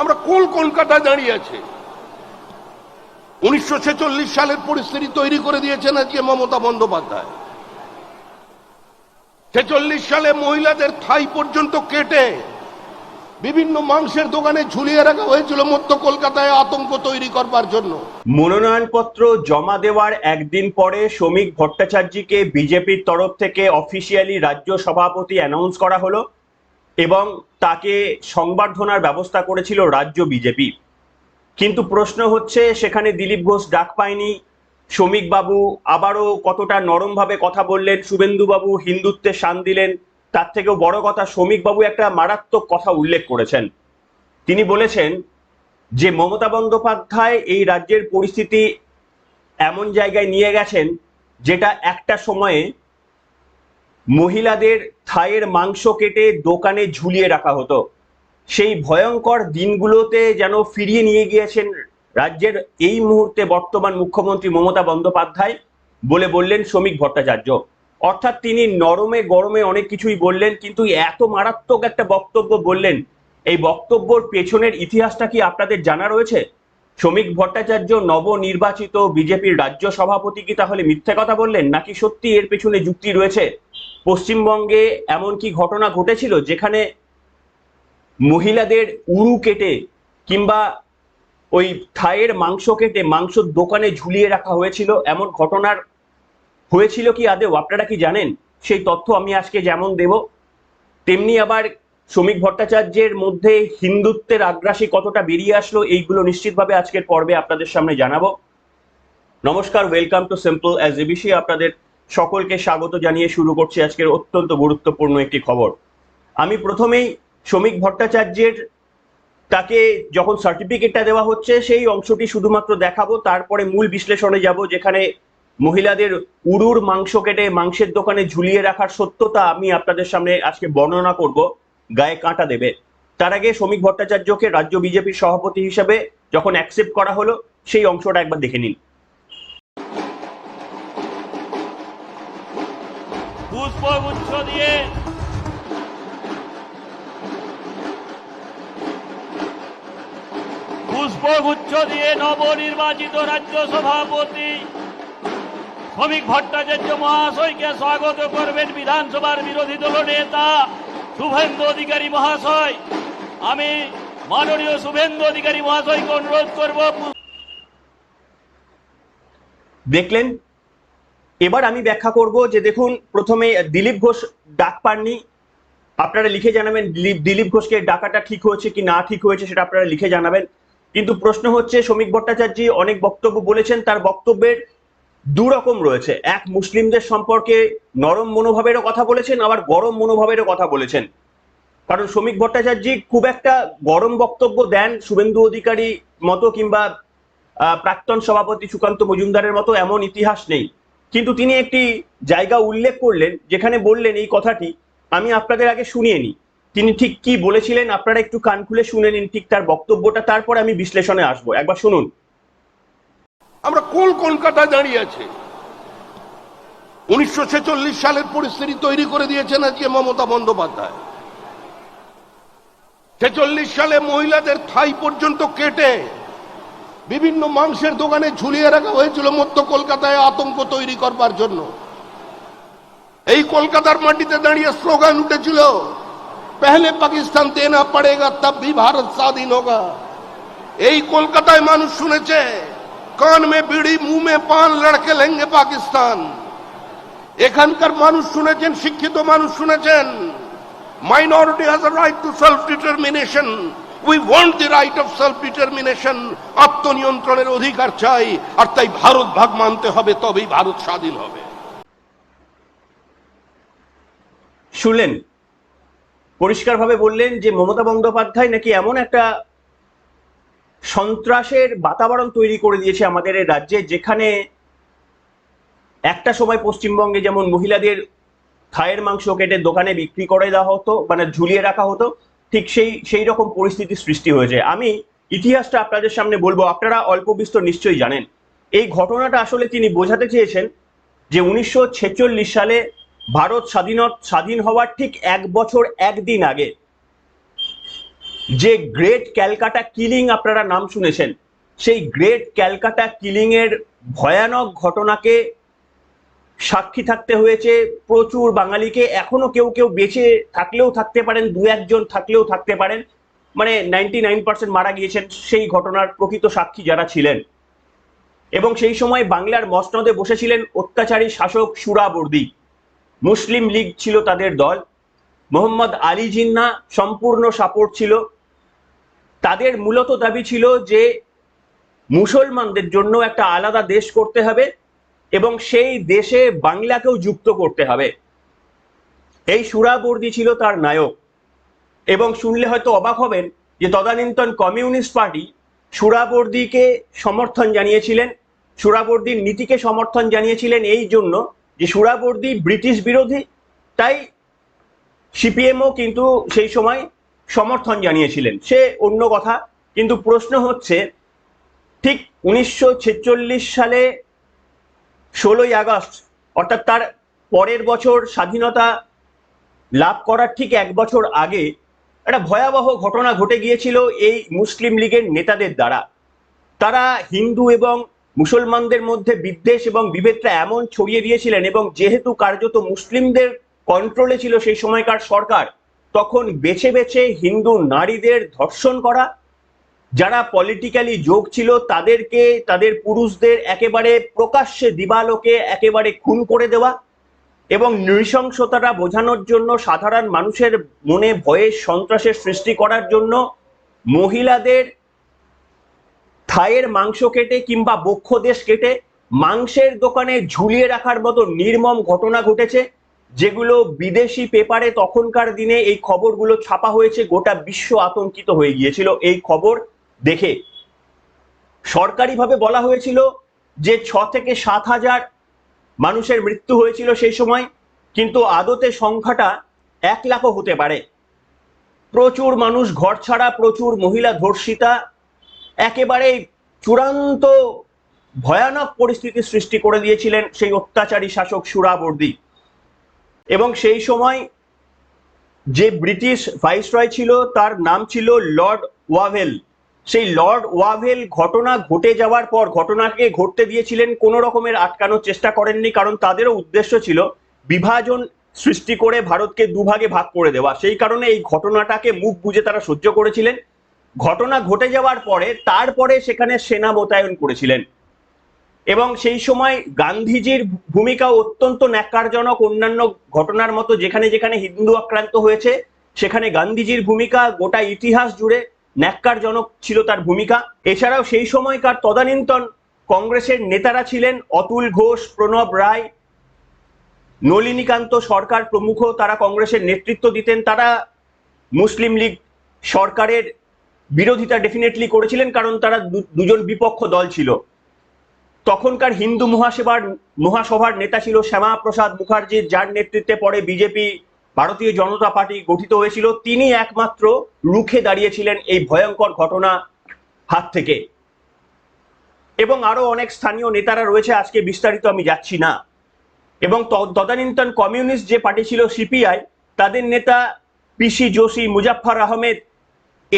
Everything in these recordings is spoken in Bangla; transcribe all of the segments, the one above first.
আমরা কোন কলকাতায় দাঁড়িয়ে আছে? উনিশশো ছেচল্লিশ সালের পরিস্থিতি তৈরি করে দিয়েছেন আজকে মমতা বন্দ্যোপাধ্যায়। ছেচল্লিশ সালে মহিলাদের থাই পর্যন্ত কেটে বিভিন্ন মাংসের দোকানে ঝুলিয়ে রাখা হয়েছিল মধ্য কলকাতায় আতঙ্ক তৈরি করবার জন্য। মনোনয়নপত্র জমা দেওয়ার একদিন পরে শ্রমিক ভট্টাচার্যকে বিজেপির তরফ থেকে অফিসিয়ালি রাজ্য সভাপতি অ্যানাউন্স করা হলো। এবং তাকে সংবর্ধনার ব্যবস্থা করেছিল রাজ্য বিজেপি। কিন্তু প্রশ্ন হচ্ছে, সেখানে দিলীপ ঘোষ ডাক পায়নি, শ্রমিক বাবু আবারও কতটা নরমভাবে কথা বললেন শুভেন্দুবাবু হিন্দুত্বে শান দিলেন, তার থেকেও বড় কথা, শ্রমিক বাবু একটা মারাত্মক কথা উল্লেখ করেছেন। তিনি বলেছেন যে, মমতা বন্দ্যোপাধ্যায় এই রাজ্যের পরিস্থিতি এমন জায়গায় নিয়ে গেছেন, যেটা একটা সময়ে মহিলাদের থায়ের মাংস কেটে দোকানে ঝুলিয়ে রাখা হতো। সেই ভয়ঙ্কর দিনগুলোতে যেন ফিরিয়ে নিয়ে গিয়েছেন রাজ্যের এই মুহূর্তে বর্তমান মুখ্যমন্ত্রী মমতা বন্দ্যোপাধ্যায় বলে বললেন শ্রমিক ভট্টাচার্য। অর্থাৎ তিনি নরমে গরমে অনেক কিছুই বললেন, কিন্তু এত মারাত্মক একটা বক্তব্য বললেন। এই বক্তব্যর পেছনের ইতিহাসটা কি আপনাদের জানা রয়েছে? শ্রমিক ভট্টাচার্য নবনির্বাচিত বিজেপির রাজ্য সভাপতি কি তাহলে মিথ্যে কথা বললেন, নাকি সত্যি এর পেছনে যুক্তি রয়েছে? পশ্চিমবঙ্গে এমন কি ঘটনা ঘটেছিল যেখানে মহিলাদের উরু কেটে কিংবা ওই থায়ের মাংস কেটে মাংসর দোকানে ঝুলিয়ে রাখা হয়েছিল। এমন ঘটনার হয়েছিল কি আদেও আপনারা কি জানেন? সেই তথ্য আমি আজকে যেমন দেব, তেমনি আবার শ্রমিক ভট্টাচার্যের মধ্যে হিন্দুত্বের আগ্রাসী কতটা বেরিয়ে আসলো এইগুলো নিশ্চিতভাবে আজকের পর্বে আপনাদের সামনে জানাব। নমস্কার welcome to simple as ABC আপনাদের সকলকে স্বাগত জানিয়ে শুরু করছি আজকের অত্যন্ত গুরুত্বপূর্ণ একটি খবর। আমি প্রথমেই শ্রমিক ভট্টাচার্যের তাকে যখন সার্টিফিকেটটা দেওয়া হচ্ছে, সেই অংশটি শুধুমাত্র দেখাবো, তারপরে মূল বিশ্লেষণে যাব যেখানে মহিলাদের উরুর মাংস কেটে মাংসের দোকানে ঝুলিয়ে রাখার সত্যতা আমি আপনাদের সামনে আজকে বর্ণনা করব, গায়ে কাঁটা দেবে। তার আগে শ্রমিক ভট্টাচার্যকে রাজ্য বিজেপির সভাপতি হিসেবে যখন অ্যাকসেপ্ট করা হলো, সেই অংশটা একবার দেখে নিন। পুষ্পগুচ্ছ দিয়ে পুষ্পগুচ্ছ দিয়ে নবনির্বাচিত রাজ্য সভাপতি শ্রমিক ভট্টাচার্য মহাশয়কে স্বাগত করবেন বিধানসভার বিরোধী দল নেতা শুভেন্দু অধিকারী মহাশয়। আমি মাননীয় শুভেন্দু অধিকারী মহাশয়কে অনুরোধ করব দেখলেন? এবার আমি ব্যাখ্যা করব যে দেখুন, প্রথমে দিলীপ ঘোষ ডাক পাননি। আপনারা লিখে জানাবেন দিলীপ ঘোষকে ডাকাটা ঠিক হয়েছে কি না ঠিক হয়েছে সেটা আপনারা লিখে জানাবেন। কিন্তু প্রশ্ন হচ্ছে, শ্রমিক ভট্টাচার্য অনেক বক্তব্য বলেছেন, তার বক্তব্যের দু রকম রয়েছে। এক, মুসলিমদের সম্পর্কে নরম মনোভাবেরও কথা বলেছেন, আবার গরম মনোভাবেরও কথা বলেছেন। কারণ শ্রমিক ভট্টাচার্য খুব একটা গরম বক্তব্য দেন শুভেন্দু অধিকারী মতো কিংবা প্রাক্তন সভাপতি সুকান্ত মজুমদারের মতো এমন ইতিহাস নেই। কিন্তু তিনি একটি জায়গা উল্লেখ করলেন যেখানে বললেন এই কথাটি, আমি আপনাদের আগে শুনিয়ে নিই। তিনি ঠিক কি বলেছিলেন আপনারা একটু কান খুলে শুনে নিন ঠিক তার বক্তব্যটা, তারপর আমি বিশ্লেষণে আসব। একবার শুনুন। আমরা কোন কলকাতায় দাঁড়িয়ে আছে? উনিশশো সালের পরিস্থিতি তৈরি করে দিয়েছেন আজকে মমতা বন্দ্যোপাধ্যায়। ছেচল্লিশ সালে মহিলাদের থাই পর্যন্ত কেটে বিভিন্ন মাংসের দোকানে ঝুলিয়ে রাখা হয়েছিল মধ্য কলকাতায় আতঙ্ক তৈরি করবার জন্য। এই কলকাতার মাটিতে দাঁড়িয়ে স্লোগান উঠেছিল, পেহলে পাকিস্তান দেনা পড়েগা তব ভি ভারত স্বাধীন হোগা। এই কলকাতায় মানুষ শুনেছে, কান মে বিড়ি মুখ মে পান, লড়কে লেঙ্গে পাকিস্তান। এখানকার মানুষ শুনেছেন, শিক্ষিত মানুষ শুনেছেন, minority has right to self determination we want the right of self determination আত্মনিয়ন্ত্রণের অধিকার চাই, আর তাই ভারত ভাগ মানতে হবে, তবেই ভারত স্বাধীন হবে। শুনলেন? পরিষ্কারভাবে বললেন যে মমতা বন্দ্যোপাধ্যায় নাকি এমন একটা সন্ত্রাসের বাতাবরণ তৈরি করে দিয়েছে আমাদের এই রাজ্যে, যেখানে একটা সময় পশ্চিমবঙ্গে যেমন মহিলাদের থায়ের মাংস কেটে দোকানে বিক্রি করে দেওয়া হতো মানে ঝুলিয়ে রাখা হতো ঠিক সেই সেই রকম পরিস্থিতি সৃষ্টি হয়েছে। আমি ইতিহাসটা আপনাদের সামনে বলব, আপনারা অল্প বিস্তর নিশ্চয়ই জানেন। এই ঘটনাটা আসলে তিনি বোঝাতে চেয়েছেন যে উনিশশো ছেচল্লিশ সালে ভারত স্বাধীন স্বাধীন হওয়ার ঠিক এক বছর একদিন আগে যে গ্রেট ক্যালকাটা কিলিং আপনারা নাম শুনেছেন, সেই গ্রেট ক্যালকাটা কিলিং এর ভয়ানক ঘটনাকে সাক্ষী থাকতে হয়েছে প্রচুর বাঙালিকে। এখনও কেউ কেউ বেঁচে থাকলেও থাকতে পারেন, দু একজন থাকলেও থাকতে পারেন। মানে নাইনটি নাইন পার্সেন্ট মারা গিয়েছেন সেই ঘটনার প্রকৃত সাক্ষী যারা ছিলেন। এবং সেই সময় বাংলার মসনদে বসেছিলেন অত্যাচারী শাসক সুরাবর্দী মুসলিম লীগ ছিল তাদের দল। মোহাম্মদ আলী জিন্না সম্পূর্ণ সাপোর্ট ছিল। তাদের মূলত দাবি ছিল যে মুসলমানদের জন্য একটা আলাদা দেশ করতে হবে। এবং সেই দেশে বাংলাকেও যুক্ত করতে হবে। এই সুরাবর্দী ছিল তার নায়ক। এবং শুনলে হয়তো অবাক হবেন যে তদানীন্তন কমিউনিস্ট পার্টি সুরাবর্দিকে সমর্থন জানিয়েছিলেন, সুরাবর্দীর নীতিকে সমর্থন জানিয়েছিলেন এই জন্য যে সুরাবর্দী ব্রিটিশ বিরোধী, তাই সিপিএমও কিন্তু সেই সময় সমর্থন জানিয়েছিলেন। সে অন্য কথা, কিন্তু প্রশ্ন হচ্ছে, ঠিক উনিশশো ছেচল্লিশ সালে ষোলোই আগস্ট, অর্থাৎ তার পরের বছর স্বাধীনতা লাভ করার ঠিক এক বছর আগে একটা ভয়াবহ ঘটনা ঘটে গিয়েছিল এই মুসলিম লীগের নেতাদের দ্বারা। তারা হিন্দু এবং মুসলমানদের মধ্যে বিদ্বেষ এবং বিভেদটা এমন ছড়িয়ে দিয়েছিলেন এবং যেহেতু কার্যত মুসলিমদের কন্ট্রোলে ছিল সেই সময়কার সরকার, তখন বেছে বেছে হিন্দু নারীদের ধর্ষণ করা যারা পলিটিক্যালি যোগ ছিল, তাদেরকে, তাদের পুরুষদের একেবারে প্রকাশ্যে দিবালোকে একেবারে খুন করে দেওয়া এবং নৃশংসতাটা বোঝানোর জন্য, সাধারণ মানুষের মনে ভয়ের সন্ত্রাসের সৃষ্টি করার জন্য মহিলাদের থায়ের মাংস কেটে কিংবা বক্ষ দেশ কেটে মাংসের দোকানে ঝুলিয়ে রাখার মতো নির্মম ঘটনা ঘটেছে, যেগুলো বিদেশি পেপারে তখনকার দিনে এই খবরগুলো ছাপা হয়েছে, গোটা বিশ্ব আতঙ্কিত হয়ে গিয়েছিল। এই খবর দেখে সরকারিভাবে বলা হয়েছিল যে ছ থেকে সাত হাজার মানুষের মৃত্যু হয়েছিল সেই সময়, কিন্তু আদতে সংখ্যাটা এক লাখও হতে পারে। প্রচুর মানুষ ঘর ছাড়া, প্রচুর মহিলা ধর্ষিতা একেবারে চূড়ান্ত ভয়ানক পরিস্থিতি সৃষ্টি করে দিয়েছিলেন সেই অত্যাচারী শাসক সুরাবর্দি এবং সেই সময় যে ব্রিটিশ ভাইসরয় ছিল, তার নাম ছিল লর্ড ওয়াভেল। সেই লর্ড ওয়াভেল ঘটনা ঘটে যাওয়ার পর ঘটনাকে ঘটতে দিয়েছিলেন কোন রকমের আটকানোর চেষ্টা করেননি, কারণ তাদেরও উদ্দেশ্য ছিল বিভাজন সৃষ্টি করে ভারতকে দুভাগে ভাগ করে দেওয়া। সেই কারণে এই ঘটনাটাকে মুখ বুঝে তারা সহ্য করেছিলেন। ঘটনা ঘটে যাওয়ার পরে তারপরে সেখানে সেনা মোতায়েন করেছিলেন। এবং সেই সময় গান্ধীজির ভূমিকা অত্যন্ত ন্যাক্কারজনক। অন্যান্য ঘটনার মতো যেখানে যেখানে হিন্দু আক্রান্ত হয়েছে, সেখানে গান্ধীজির ভূমিকা গোটা ইতিহাস জুড়ে ন্যাক্কারজনক ছিল তার ভূমিকা। এছাড়াও সেই সময়কার তদানীন্তন কংগ্রেসের নেতারা ছিলেন অতুল ঘোষ, প্রণব রায়, নলিনীকান্ত সরকার প্রমুখ, তারা কংগ্রেসের নেতৃত্ব দিতেন। তারা মুসলিম লীগ সরকারের বিরোধিতা ডেফিনেটলি করেছিলেন, কারণ তারা দুজন বিপক্ষ দল ছিল। তখনকার হিন্দু মহাসেবার মহাসভার নেতা ছিল শ্যামা প্রসাদ মুখার্জি, যার নেতৃত্বে পরে বিজেপি ভারতীয় জনতা পার্টি গঠিত হয়েছিল। তিনি একমাত্র রুখে দাঁড়িয়েছিলেন এই ভয়ঙ্কর ঘটনা হাত থেকে। এবং আরও অনেক স্থানীয় নেতারা রয়েছে, আজকে বিস্তারিত আমি যাচ্ছি না। এবং তদানীন্তন কমিউনিস্ট যে পার্টি ছিল, সিপিআই, তাদের নেতা পিসি যোশী মুজাফফর আহমেদ,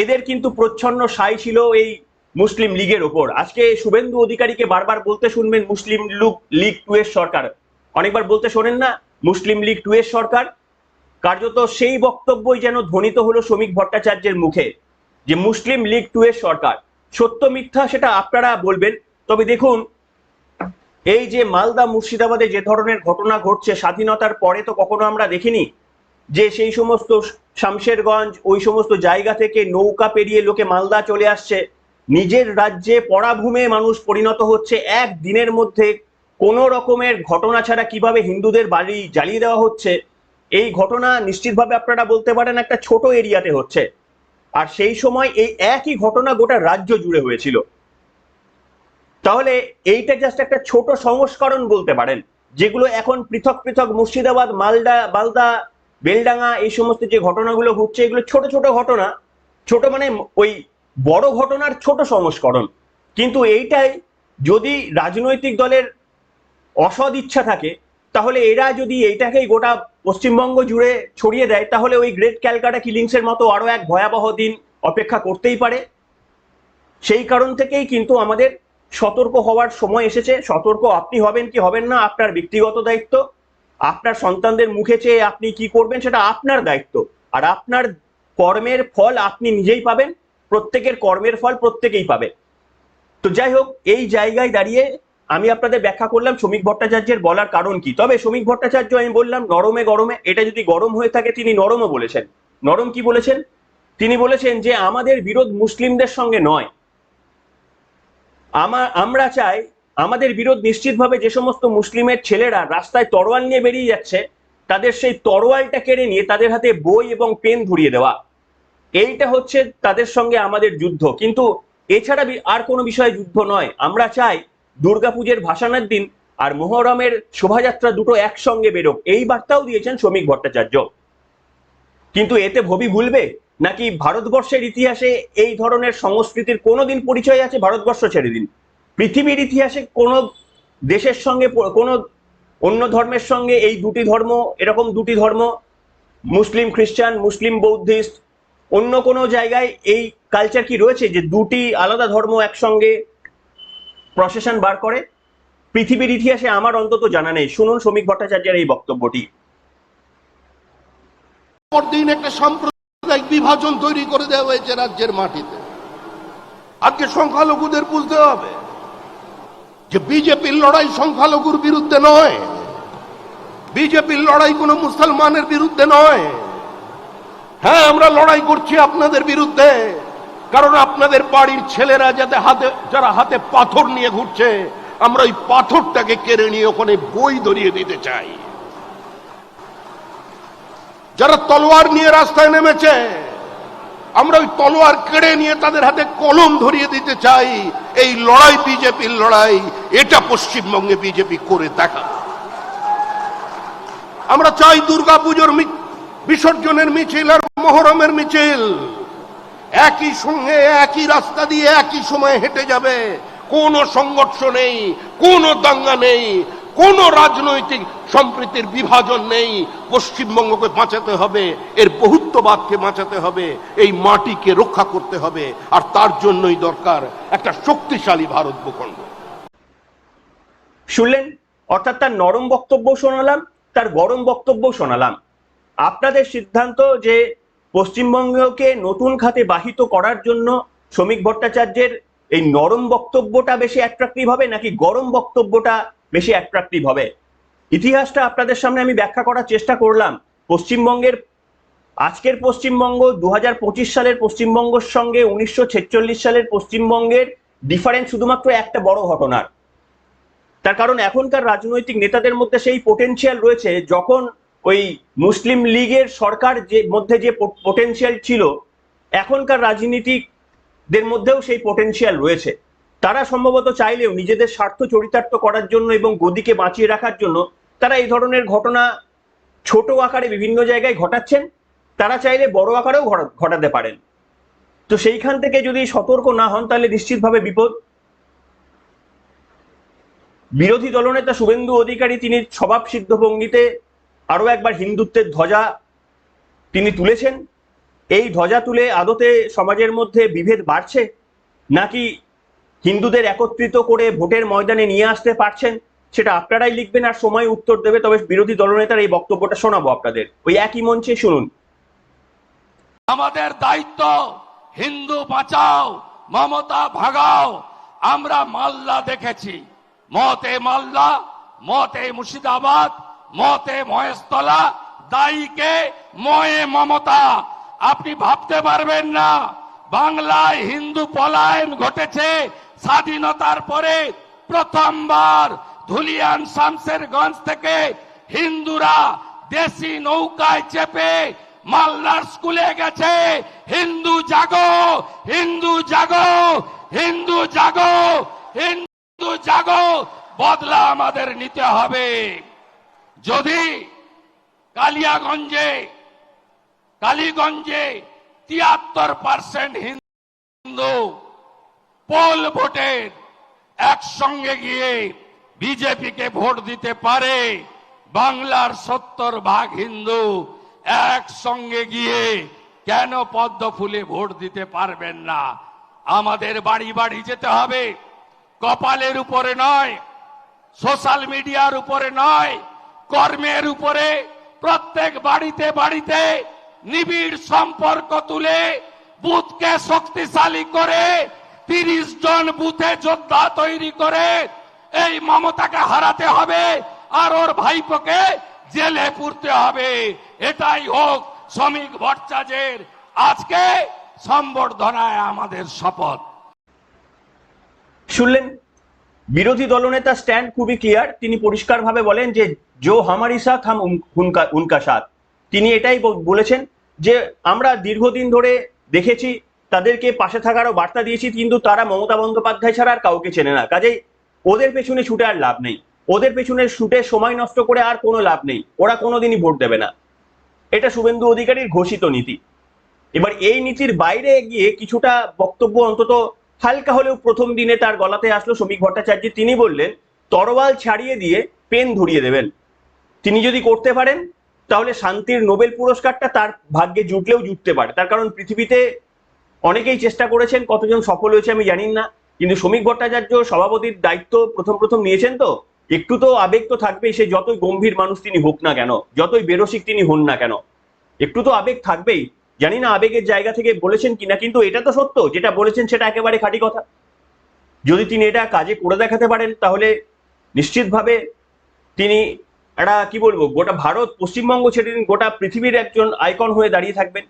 এদের কিন্তু প্রচ্ছন্ন সাই ছিল এই মুসলিম লীগের ওপর। আজকে শুভেন্দু অধিকারীকে বারবার বলতে শুনবেন মুসলিম লীগ লীগ টু এর সরকার। অনেকবার বলতে শোনেন না, মুসলিম লীগ টু এর সরকার। কার্যত সেই বক্তব্যই যেন ধ্বনিত হলো শ্রমিক ভট্টাচার্যের মুখে, যে মুসলিম লীগ টু এর সরকার। সত্য মিথ্যা সেটা আপনারা বলবেন, তবে দেখুন, এই যে মালদা মুর্শিদাবাদে যে ধরনের ঘটনা ঘটছে, স্বাধীনতার পরে তো কখনো আমরা দেখিনি যে সেই সমস্ত শামশেরগঞ্জ, ওই সমস্ত জায়গা থেকে নৌকা পেরিয়ে লোকে মালদা চলে আসছে। নিজের রাজ্যে পরাভূমে মানুষ পরিণত হচ্ছে এক দিনের মধ্যে। কোন রকমের ঘটনা ছাড়া কীভাবে হিন্দুদের বাড়ি জ্বালিয়ে দেওয়া হচ্ছে? এই ঘটনা নিশ্চিতভাবে আপনারা বলতে পারেন একটা ছোট এরিয়াতে হচ্ছে। আর সেই সময় এই একই ঘটনা গোটা রাজ্য জুড়ে হয়েছিল। তাহলে এইটা জাস্ট একটা ছোট সংস্করণ বলতে পারেন, যেগুলো এখন পৃথক পৃথক মুর্শিদাবাদ, মালদা, বালদা, বেলডাঙ্গা এই সমস্ত যে ঘটনাগুলো ঘটছে, এগুলো ছোট ছোট ঘটনা। ছোট মানে ওই বড় ঘটনার ছোট সংস্করণ। কিন্তু এইটাই যদি রাজনৈতিক দলের অসৎ ইচ্ছা থাকে তাহলে এরা যদি এইটাকেই গোটা পশ্চিমবঙ্গ জুড়ে ছড়িয়ে দেয়, তাহলে ওই গ্রেট ক্যালকাটা কিলিংস এর মতো আরও এক ভয়াবহ দিন অপেক্ষা করতেই পারে। সেই কারণ থেকেই কিন্তু আমাদের সতর্ক হওয়ার সময় এসেছে। সতর্ক আপনি হবেন কি হবেন না, আপনার ব্যক্তিগত দায়িত্ব। আপনার সন্তানদের মুখে চেয়ে আপনি কি করবেন সেটা আপনার দায়িত্ব। আর আপনার কর্মের ফল আপনি নিজেই পাবেন, প্রত্যেকের কর্মের ফল প্রত্যেকেই পাবে তো যাই হোক, এই জায়গায় দাঁড়িয়ে আমি আপনাদের ব্যাখ্যা করলাম শ্রমিক ভট্টাচার্যের বলার কারণ কি। তবে শ্রমিক ভট্টাচার্য আমি বললাম নরমে গরমে, এটা যদি গরম হয়ে থাকে তিনি নরমও বলেছেন। নরম কি বলেছেন? তিনি বলেছেন যে আমাদের বিরোধ মুসলিমদের সঙ্গে নয়। আমার আমরা চাই আমাদের বিরোধ নিশ্চিতভাবে যে সমস্ত মুসলিমের ছেলেরা রাস্তায় তরোয়াল নিয়ে বেরিয়ে যাচ্ছে, তাদের সেই তরোয়ালটা কেড়ে নিয়ে তাদের হাতে বই এবং পেন ধরিয়ে দেওয়া। এইটা হচ্ছে তাদের সঙ্গে আমাদের যুদ্ধ। কিন্তু এছাড়া আর কোনো বিষয়ে যুদ্ধ নয়। আমরা চাই দুর্গাপুজোর ভাসানের দিন আর মোহরমের শোভাযাত্রা দুটো একসঙ্গে বেরোক, এই বার্তাও দিয়েছেন শ্রমিক ভট্টাচার্য। কিন্তু এতে ভবি ভুলবে? নাকি ভারতবর্ষের ইতিহাসে এই ধরনের সংস্কৃতির কোনোদিন পরিচয় আছে ভারতবর্ষ ছেড়ে দিন? পৃথিবীর ইতিহাসে কোনো দেশের সঙ্গে, কোনো অন্য ধর্মের সঙ্গে এই দুটি ধর্ম, এরকম দুটি ধর্ম, মুসলিম খ্রিস্টান, মুসলিম বৌদ্ধিস্ট, অন্য কোনো জায়গায় এই কালচার কি রয়েছে যে দুটি আলাদা ধর্ম একসঙ্গে প্রসেশন বার করে। পৃথিবীর ইতিহাসে আমার অন্তত জানা নেই। শুনুন শ্রমিক ভট্টাচার্যের এই বক্তব্যটি। পরদিন একটা সাম্প্রদায়িক বিভাজন তৈরি করে দেওয়া হয়েছে রাজ্যের মাটিতে। আজকে সংখ্যালঘুদের বুঝতে হবে যে বিজেপির লড়াই সংখ্যালঘুর বিরুদ্ধে নয়। বিজেপির লড়াই কোনো মুসলমানের বিরুদ্ধে নয়। হ্যাঁ আমরা লড়াই করছি আপনাদের বিরুদ্ধে। কারণ আপনাদের বাড়ির ছেলেরা যাতে হাতে, যারা হাতে পাথর নিয়ে ঘুরছে, আমরা ওই পাথরটাকে কেড়ে নিয়ে ওখানে বই ধরিয়ে দিতে চাই। যারা তলোয়ার নিয়ে রাস্তায় নেমেছে, আমরা ওই তলোয়ার কেড়ে নিয়ে তাদের হাতে কলম ধরিয়ে দিতে চাই। এই লড়াই বিজেপির লড়াই, এটা পশ্চিমবঙ্গে বিজেপি করে দেখা আমরা চাই দুর্গাপুজোর বিসর্জনের মিছিল আর মহরমের মিছিল। একই সঙ্গে একই রাস্তা দিয়ে একই সময়ে হেঁটে যাবে। কোনো সংঘর্ষ নেই, কোনো দাঙ্গা নেই, কোনো রাজনৈতিক সম্প্রীতির বিভাজন নেই। পশ্চিমবঙ্গকে বাঁচাতে হবে, এর বহুত্ববাদকে বাঁচাতে হবে, এই মাটিকে রক্ষা করতে হবে, আর তার জন্যই দরকার একটা শক্তিশালী ভারত ভূখণ্ড। শুনলেন? অর্থাৎ তার নরম বক্তব্য শোনালাম, তার গরম বক্তব্য শোনালাম। আপনাদের সিদ্ধান্ত যে পশ্চিমবঙ্গকে নতুন খাতে বাহিত করার জন্য শ্রমিক ভট্টাচার্যের এই নরম বক্তব্যটা বেশি অ্যাট্রাকটিভ হবে নাকি গরম বক্তব্যটা বেশি অ্যাট্রাকটিভ হবে? ইতিহাসটা আপনাদের সামনে আমি ব্যাখ্যা করার চেষ্টা করলাম। পশ্চিমবঙ্গের, আজকের পশ্চিমবঙ্গ দু হাজার পঁচিশ সালের পশ্চিমবঙ্গের সঙ্গে উনিশশো ছেচল্লিশ সালের পশ্চিমবঙ্গের ডিফারেন্স শুধুমাত্র একটা বড় ঘটনার। তার কারণ এখনকার রাজনৈতিক নেতাদের মধ্যে সেই পোটেনশিয়াল রয়েছে যখন ওই মুসলিম লীগের সরকার যে, মধ্যে যে পোটেনশিয়াল ছিল, এখনকার রাজনীতিকদের মধ্যেও সেই পোটেনশিয়াল রয়েছে। তারা সম্ভবত চাইলেও নিজেদের স্বার্থ চরিতার্থ করার জন্য এবং গদিকে বাঁচিয়ে রাখার জন্য তারা এই ধরনের ঘটনা ছোট আকারে বিভিন্ন জায়গায় ঘটাচ্ছেন। তারা চাইলে বড় আকারেও ঘটা- ঘটাতে পারেন। তো সেইখান থেকে যদি সতর্ক না হন, তাহলে নিশ্চিতভাবে বিপদ। বিরোধী দলনেতা শুভেন্দু অধিকারী, তিনি স্বভাব সিদ্ধ ভঙ্গিতে আরও একবার হিন্দুত্বের ধ্বজা তিনি তুলেছেন। এই ধ্বজা তুলে আদতে সমাজের মধ্যে বিভেদ বাড়ছে? নাকি হিন্দুদের একত্রিত করে ভোটের ময়দানে নিয়ে আসতে পারছেন? সেটা আপনারাই লিখবেন আর সময় উত্তর দেবে, তবে বিরোধী দলনেতার এই বক্তব্যটা শোনাবো আপনাদের। ওই একই মঞ্চে শুনুন। আমাদের দায়িত্ব হিন্দু বাঁচাও, মমতা ভাগাও। আমরা মাল্লা দেখেছি। মতে মাল্লা, মতে মুর্শিদাবাদ মতে মহেশতলা দায়ীকে ময়ে মমতা। আপনি ভাবতে পারবেন না, বাংলায় হিন্দু পলায়ন ঘটেছে স্বাধীনতার পরে প্রথমবার ধুলিয়ান শামসেরগঞ্জ থেকে হিন্দুরা দেশি নৌকায় চেপে মালদার স্কুলে গেছে। হিন্দু জাগো হিন্দু জাগো হিন্দু জাগো হিন্দু জাগো, বদলা আমাদের নিতে হবে। যদি কালিয়াগঞ্জে, কালীগঞ্জে তিয়াত্তর পার্সেন্ট হিন্দু পোল ভোটের একসঙ্গে গিয়ে বিজেপিকে ভোট দিতে পারে, বাংলার সত্তর ভাগ হিন্দু একসঙ্গে গিয়ে কেন পদ্ম ফুলে ভোট দিতে পারবেন না? আমাদের বাড়ি বাড়ি যেতে হবে। কপালের উপরে নয়, সোশ্যাল মিডিয়ার উপরে নয় কর্মের উপরে প্রত্যেক বাড়িতে বাড়িতে নিবিড় সম্পর্ক তুলে বুথকে শক্তিশালী করে তিরিশ জন বুথে যোদ্ধা তৈরি করে এই মমতাকে হারাতে হবে আর ওর ভাইপোকে জেলে পুরতে হবে। এটাই হোক শ্রমিক ভট্টাচার্যের আজকে সম্বর্ধনায় আমাদের শপথ। শুনলেন বিরোধী দলনেতা স্ট্যান্ড খুবই ক্লিয়ার। তিনি পরিষ্কারভাবে বলেন যে, জো হামারি সাথ, হাম উন- উনকা উনকা সাথ। তিনি এটাই বলেছেন যে, আমরা দীর্ঘদিন ধরে দেখেছি, তাদেরকে পাশে থাকারও বার্তা দিয়েছি, কিন্তু তারা মমতা বন্দ্যোপাধ্যায় ছাড়া আর কাউকে চেনে না। কাজেই ওদের পেছনে ছুটে আর লাভ নেই। ওদের পেছনে ছুটে সময় নষ্ট করে আর কোনো লাভ নেই। ওরা কোনোদিনই ভোট দেবে না। এটা শুভেন্দু অধিকারীর ঘোষিত নীতি। এবার এই নীতির বাইরে গিয়ে কিছুটা বক্তব্য অন্তত হালকা হলেও প্রথম দিনে তার গলাতে আসলো শ্রমিক ভট্টাচার্য। তিনি বললেন, তরোয়াল ছাড়িয়ে দিয়ে পেন ধরিয়ে দেবেন। তিনি যদি করতে পারেন, তাহলে শান্তির নোবেল পুরস্কারটা তার ভাগ্যে জুটলেও জুটতে পারে। তার কারণ পৃথিবীতে অনেকেই চেষ্টা করেছেন, কতজন সফল হয়েছে আমি জানি না। কিন্তু শ্রমিক ভট্টাচার্য সভাপতির দায়িত্ব প্রথম প্রথম নিয়েছেন তো। একটু তো আবেগ তো থাকবেই সে যতই গম্ভীর মানুষ তিনি হোক না কেন, যতই বেরসিক তিনি হন না কেন, একটু তো আবেগ থাকবেই। জানি না আবেগের জায়গা থেকে বলেছেন কিনা কিন্তু এটা তো সত্য যেটা বলেছেন সেটা একেবারে খাঁটি কথা। যদি তিনি এটা কাজে করে দেখাতে পারেন তাহলে নিশ্চিতভাবে তিনি একটা কি বলব গোটা ভারত পশ্চিমবঙ্গ ছেড়ে দিন, গোটা পৃথিবীর একজন আইকন হয়ে দাঁড়িয়ে থাকবেন।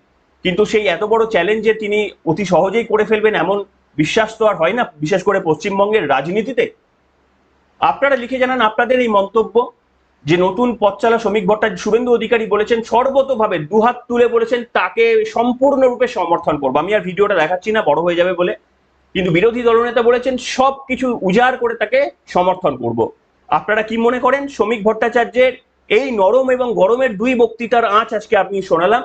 কিন্তু সেই এত বড় চ্যালেঞ্জে তিনি অতি সহজেই করে ফেলবেন এমন বিশ্বাস তো আর হয় না বিশেষ করে পশ্চিমবঙ্গের রাজনীতিতে। আপনারা লিখে জানান আপনাদের এই মন্তব্য। যে নতুন পথচালা শ্রমিক ভট্টাচার্য শুভেন্দু অধিকারী বলেছেন, সর্বতভাবে দুহাত তুলে বলেছেন, তাকে সম্পূর্ণরূপে সমর্থন করব। আমি আর ভিডিওটা দেখাচ্ছি না, বড় হয়ে যাবে বলে। কিন্তু বিরোধী দলনেতা বলেছেন সব কিছু উজাড় করে তাকে সমর্থন করব। আপনারা কি মনে করেন, শ্রমিক ভট্টাচার্যের এই নরম এবং গরমের দুই বক্তৃতার আঁচ আজকে আপনি শোনালাম?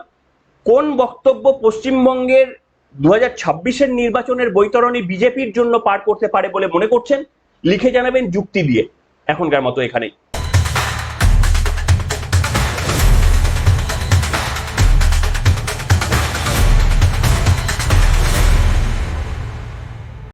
কোন বক্তব্য পশ্চিমবঙ্গের দু হাজার নির্বাচনের বৈতরণী বিজেপির জন্য পার করতে পারে বলে মনে করছেন? লিখে জানাবেন যুক্তি দিয়ে। এখনকার মতো এখানেই।